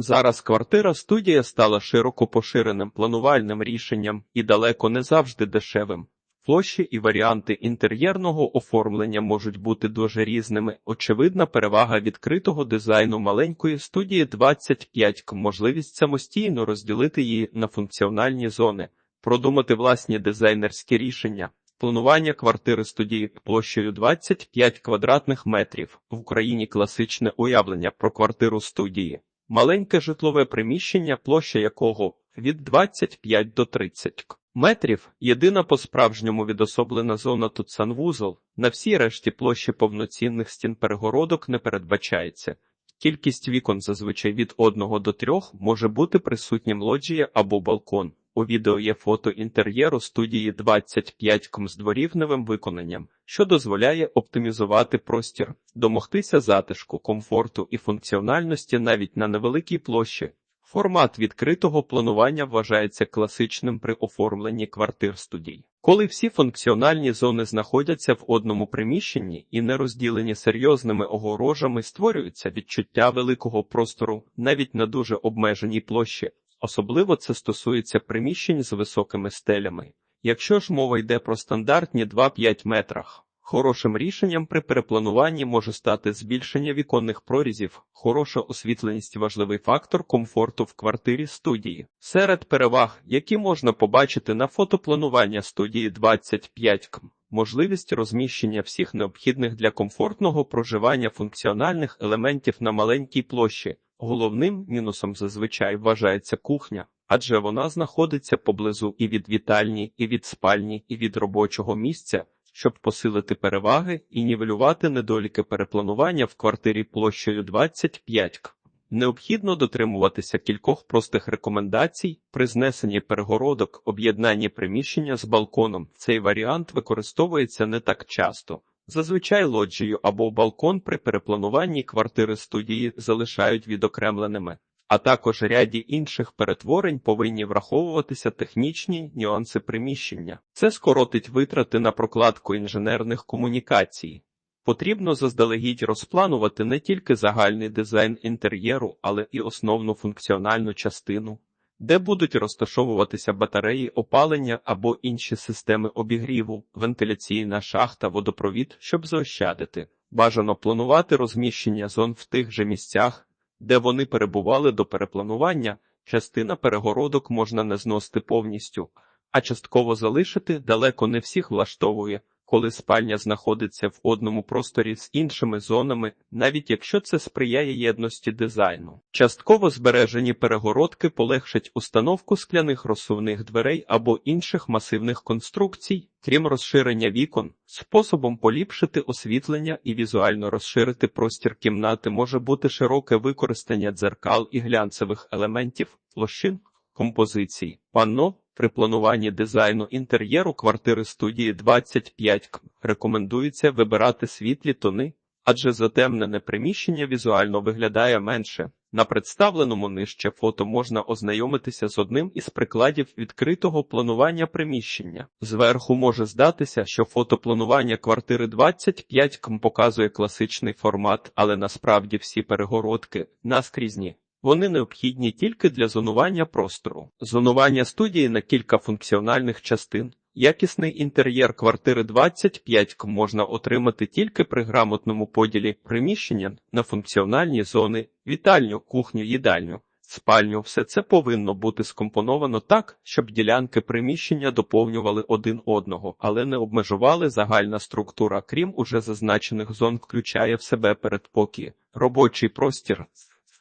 Зараз квартира студія стала широко поширеним планувальним рішенням і далеко не завжди дешевим. Площі і варіанти інтер'єрного оформлення можуть бути дуже різними. Очевидна перевага відкритого дизайну маленької студії 25 к можливість самостійно розділити її на функціональні зони, продумати власні дизайнерські рішення. Планування квартири студії площею 25 квадратних метрів в Україні класичне уявлення про квартиру студії. Маленьке житлове приміщення, площа якого від 25 до 30 метрів. Єдина по-справжньому відособлена зона тут санвузол. На всій решті площі повноцінних стін перегородок не передбачається. Кількість вікон зазвичай від 1 до 3 може бути присутнім лоджія або балкон. У відео є фото інтер'єру студії 25 км з дворівневим виконанням, що дозволяє оптимізувати простір, домогтися затишку, комфорту і функціональності навіть на невеликій площі. Формат відкритого планування вважається класичним при оформленні квартир студій. Коли всі функціональні зони знаходяться в одному приміщенні і не розділені серйозними огорожами, створюється відчуття великого простору навіть на дуже обмеженій площі. Особливо це стосується приміщень з високими стелями. Якщо ж мова йде про стандартні 2-5 метрах, хорошим рішенням при переплануванні може стати збільшення віконних прорізів, хороша освітленість важливий фактор комфорту в квартирі студії. Серед переваг, які можна побачити на фотопланування студії 25 км, можливість розміщення всіх необхідних для комфортного проживання функціональних елементів на маленькій площі. Головним мінусом зазвичай вважається кухня, адже вона знаходиться поблизу і від вітальні, і від спальні, і від робочого місця, щоб посилити переваги і нівелювати недоліки перепланування в квартирі площею 25 к. Необхідно дотримуватися кількох простих рекомендацій при знесенні перегородок, об'єднанні приміщення з балконом. Цей варіант використовується не так часто. Зазвичай лоджію або балкон при переплануванні квартири студії залишають відокремленими, а також ряді інших перетворень повинні враховуватися технічні нюанси приміщення. Це скоротить витрати на прокладку інженерних комунікацій. Потрібно заздалегідь розпланувати не тільки загальний дизайн інтер'єру, але і основну функціональну частину де будуть розташовуватися батареї опалення або інші системи обігріву, вентиляційна шахта, водопровід, щоб заощадити. Бажано планувати розміщення зон в тих же місцях, де вони перебували до перепланування. Частина перегородок можна не зносити повністю, а частково залишити далеко не всіх влаштовує коли спальня знаходиться в одному просторі з іншими зонами, навіть якщо це сприяє єдності дизайну. Частково збережені перегородки полегшать установку скляних розсувних дверей або інших масивних конструкцій, крім розширення вікон, способом поліпшити освітлення і візуально розширити простір кімнати може бути широке використання дзеркал і глянцевих елементів, площин, композицій, панно. При плануванні дизайну інтер'єру квартири студії 25 к рекомендується вибирати світлі тони, адже затемнене приміщення візуально виглядає менше. На представленому нижче фото можна ознайомитися з одним із прикладів відкритого планування приміщення. Зверху може здатися, що фотопланування квартири 25 км показує класичний формат, але насправді всі перегородки наскрізні. Вони необхідні тільки для зонування простору. Зонування студії на кілька функціональних частин. Якісний інтер'єр квартири 25 к можна отримати тільки при грамотному поділі приміщення на функціональні зони, вітальню, кухню, їдальню, спальню. Все це повинно бути скомпоновано так, щоб ділянки приміщення доповнювали один одного, але не обмежували загальна структура, крім уже зазначених зон, включає в себе передпокій, робочий простір.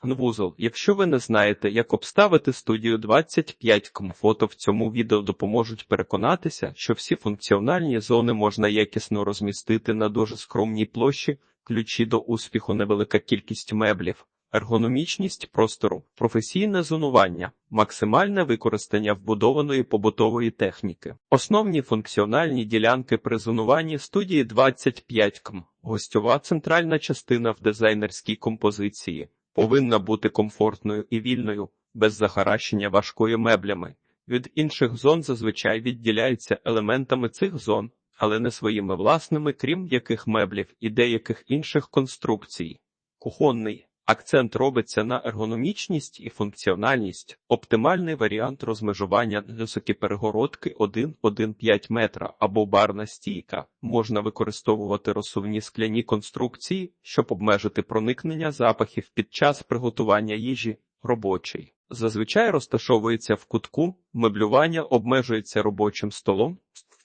Вузол. Якщо ви не знаєте, як обставити студію 25 км, фото в цьому відео допоможуть переконатися, що всі функціональні зони можна якісно розмістити на дуже скромній площі, ключі до успіху, невелика кількість меблів, ергономічність простору, професійне зонування, максимальне використання вбудованої побутової техніки, основні функціональні ділянки при зонуванні студії 25 км, гостьова центральна частина в дизайнерській композиції повинна бути комфортною і вільною, без захаращення важкою меблями. Від інших зон зазвичай відділяються елементами цих зон, але не своїми власними, крім яких меблів і деяких інших конструкцій. Кухонний Акцент робиться на ергономічність і функціональність. Оптимальний варіант розмежування високі перегородки 1-1,5 метра або барна стійка. Можна використовувати розсувні скляні конструкції, щоб обмежити проникнення запахів під час приготування їжі. Робочий зазвичай розташовується в кутку, меблювання обмежується робочим столом,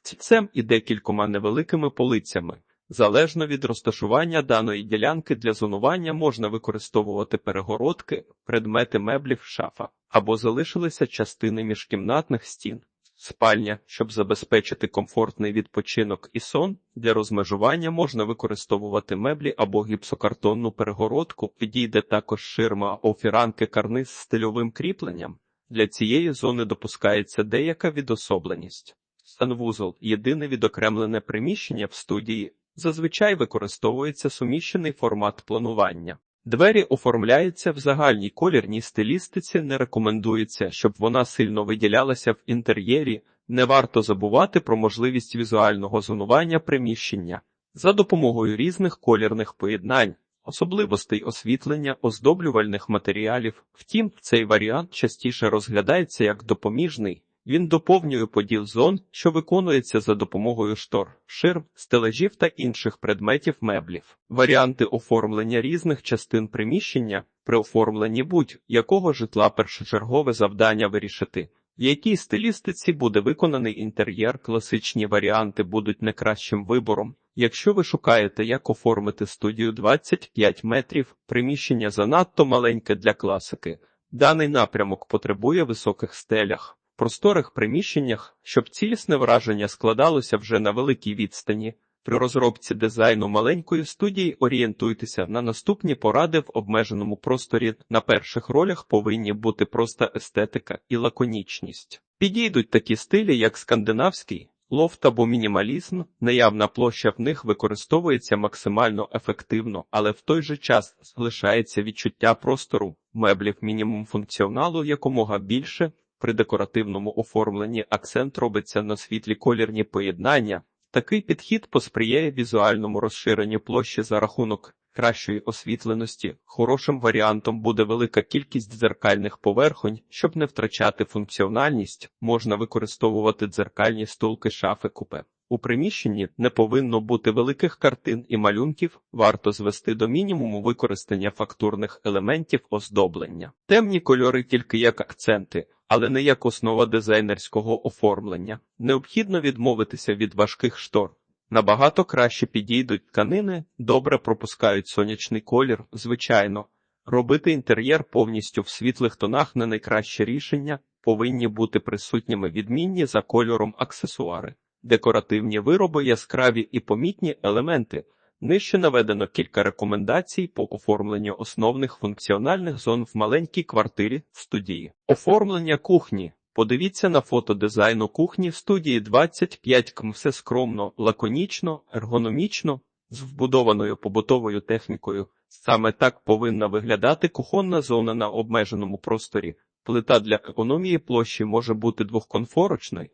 стільцем і декількома невеликими полицями. Залежно від розташування даної ділянки для зонування можна використовувати перегородки, предмети меблів, шафа або залишилися частини міжкімнатних стін. Спальня, щоб забезпечити комфортний відпочинок і сон, для розмежування можна використовувати меблі або гіпсокартонну перегородку, підійде також ширма або фіранки карниз з стильовим кріпленням. Для цієї зони допускається деяка відособленість. Санвузол єдине відокремлене приміщення в студії, зазвичай використовується суміщений формат планування. Двері оформляються в загальній колірній стилістиці, не рекомендується, щоб вона сильно виділялася в інтер'єрі. Не варто забувати про можливість візуального зонування приміщення за допомогою різних колірних поєднань, особливостей освітлення, оздоблювальних матеріалів. Втім, цей варіант частіше розглядається як допоміжний. Він доповнює поділ зон, що виконується за допомогою штор, ширм, стележів та інших предметів меблів. Варіанти оформлення різних частин приміщення при оформленні будь-якого житла першочергове завдання вирішити. В якій стилістиці буде виконаний інтер'єр, класичні варіанти будуть найкращим вибором. Якщо ви шукаєте, як оформити студію 25 метрів, приміщення занадто маленьке для класики. Даний напрямок потребує високих стелях просторих приміщеннях, щоб цілісне враження складалося вже на великій відстані. При розробці дизайну маленької студії орієнтуйтеся на наступні поради в обмеженому просторі. На перших ролях повинні бути просто естетика і лаконічність. Підійдуть такі стилі, як скандинавський, лофт або мінімалізм, наявна площа в них використовується максимально ефективно, але в той же час залишається відчуття простору, меблів мінімум функціоналу якомога більше. При декоративному оформленні акцент робиться на світлі колірні поєднання. Такий підхід посприяє візуальному розширенню площі за рахунок кращої освітленості. Хорошим варіантом буде велика кількість дзеркальних поверхонь, щоб не втрачати функціональність, можна використовувати дзеркальні стулки шафи купе. У приміщенні не повинно бути великих картин і малюнків, варто звести до мінімуму використання фактурних елементів оздоблення. Темні кольори тільки як акценти, але не як основа дизайнерського оформлення. Необхідно відмовитися від важких штор. Набагато краще підійдуть тканини, добре пропускають сонячний колір, звичайно. Робити інтер'єр повністю в світлих тонах не найкраще рішення, повинні бути присутніми відмінні за кольором аксесуари, декоративні вироби, яскраві і помітні елементи. Нижче наведено кілька рекомендацій по оформленню основних функціональних зон в маленькій квартирі в студії. Оформлення кухні. Подивіться на фото дизайну кухні в студії 25 км. Все скромно, лаконічно, ергономічно, з вбудованою побутовою технікою. Саме так повинна виглядати кухонна зона на обмеженому просторі. Плита для економії площі може бути двохконфорочною.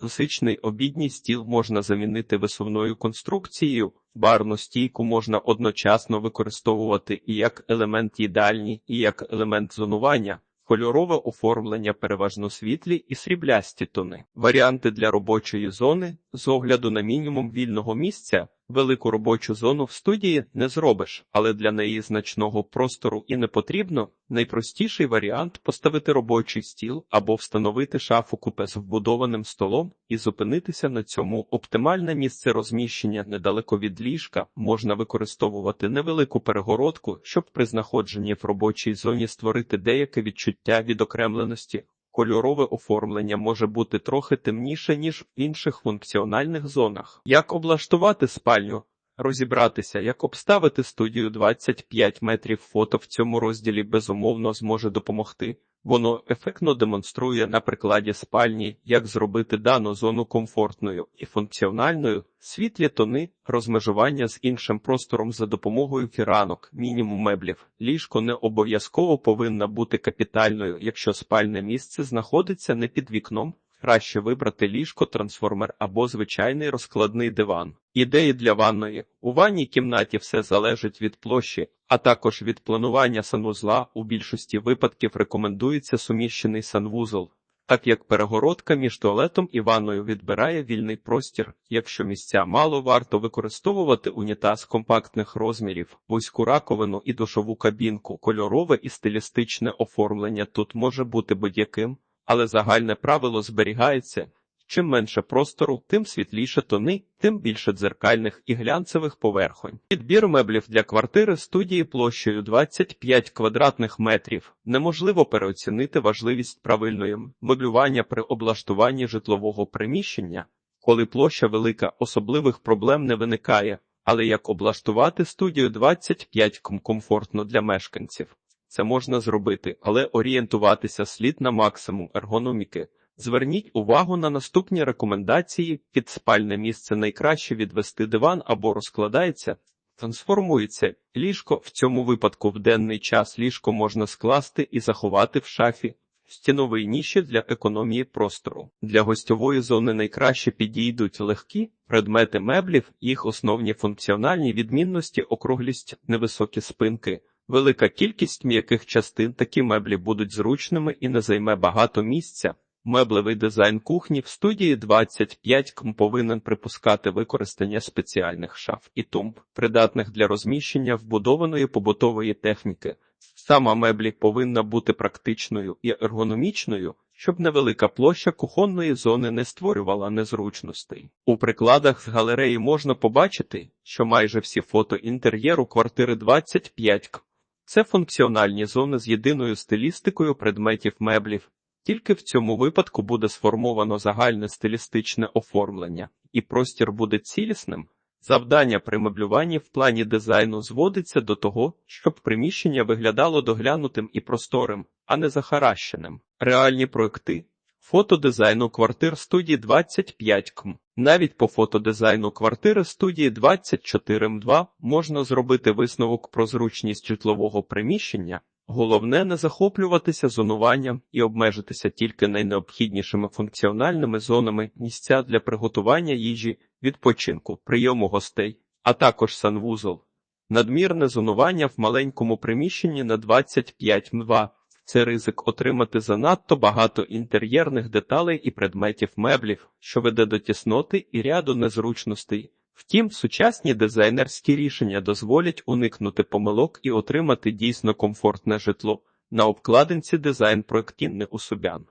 Класичний обідній стіл можна замінити висувною конструкцією, барну стійку можна одночасно використовувати і як елемент їдальні, і як елемент зонування. Кольорове оформлення переважно світлі і сріблясті тони. Варіанти для робочої зони з огляду на мінімум вільного місця. Велику робочу зону в студії не зробиш, але для неї значного простору і не потрібно. Найпростіший варіант поставити робочий стіл або встановити шафу купе з вбудованим столом і зупинитися на цьому. Оптимальне місце розміщення недалеко від ліжка можна використовувати невелику перегородку, щоб при знаходженні в робочій зоні створити деяке відчуття відокремленості. Кольорове оформлення може бути трохи темніше, ніж в інших функціональних зонах. Як облаштувати спальню? Розібратися, як обставити студію 25 метрів фото в цьому розділі безумовно зможе допомогти. Воно ефектно демонструє на прикладі спальні, як зробити дану зону комфортною і функціональною, світлі тони, розмежування з іншим простором за допомогою фіранок, мінімум меблів. Ліжко не обов'язково повинна бути капітальною, якщо спальне місце знаходиться не під вікном. Краще вибрати ліжко, трансформер або звичайний розкладний диван. Ідеї для ванної. У ванній кімнаті все залежить від площі, а також від планування санвузла. У більшості випадків рекомендується суміщений санвузол, так як перегородка між туалетом і ванною відбирає вільний простір. Якщо місця мало, варто використовувати унітаз компактних розмірів, вузьку раковину і душову кабінку. Кольорове і стилістичне оформлення тут може бути будь-яким, але загальне правило зберігається. Чим менше простору, тим світліше тони, тим більше дзеркальних і глянцевих поверхонь. Підбір меблів для квартири студії площею 25 квадратних метрів. Неможливо переоцінити важливість правильної меблювання при облаштуванні житлового приміщення. Коли площа велика, особливих проблем не виникає, але як облаштувати студію 25 ком комфортно для мешканців. Це можна зробити, але орієнтуватися слід на максимум ергономіки. Зверніть увагу на наступні рекомендації: під спальне місце найкраще відвести диван або розкладається, трансформується ліжко. В цьому випадку в денний час ліжко можна скласти і заховати в шафі. Стіновий ніші для економії простору. Для гостьової зони найкраще підійдуть легкі предмети меблів, їх основні функціональні відмінності, округлість, невисокі спинки. Велика кількість м'яких частин такі меблі будуть зручними і не займе багато місця. Меблевий дизайн кухні в студії 25 км повинен припускати використання спеціальних шаф і тумб, придатних для розміщення вбудованої побутової техніки. Сама меблі повинна бути практичною і ергономічною, щоб невелика площа кухонної зони не створювала незручностей. У прикладах з галереї можна побачити, що майже всі фото інтер'єру квартири 25 км це функціональні зони з єдиною стилістикою предметів меблів. Тільки в цьому випадку буде сформовано загальне стилістичне оформлення, і простір буде цілісним. Завдання при меблюванні в плані дизайну зводиться до того, щоб приміщення виглядало доглянутим і просторим, а не захаращеним. Реальні проекти. Фотодизайну квартир студії 25 км. Навіть по фотодизайну квартири студії 24 М2 можна зробити висновок про зручність житлового приміщення. Головне не захоплюватися зонуванням і обмежитися тільки найнеобхіднішими функціональними зонами місця для приготування їжі, відпочинку, прийому гостей, а також санвузол. Надмірне зонування в маленькому приміщенні на 25 м2 – це ризик отримати занадто багато інтер'єрних деталей і предметів меблів, що веде до тісноти і ряду незручностей. Втім, сучасні дизайнерські рішення дозволять уникнути помилок і отримати дійсно комфортне житло. На обкладинці дизайн проектінни Усубян.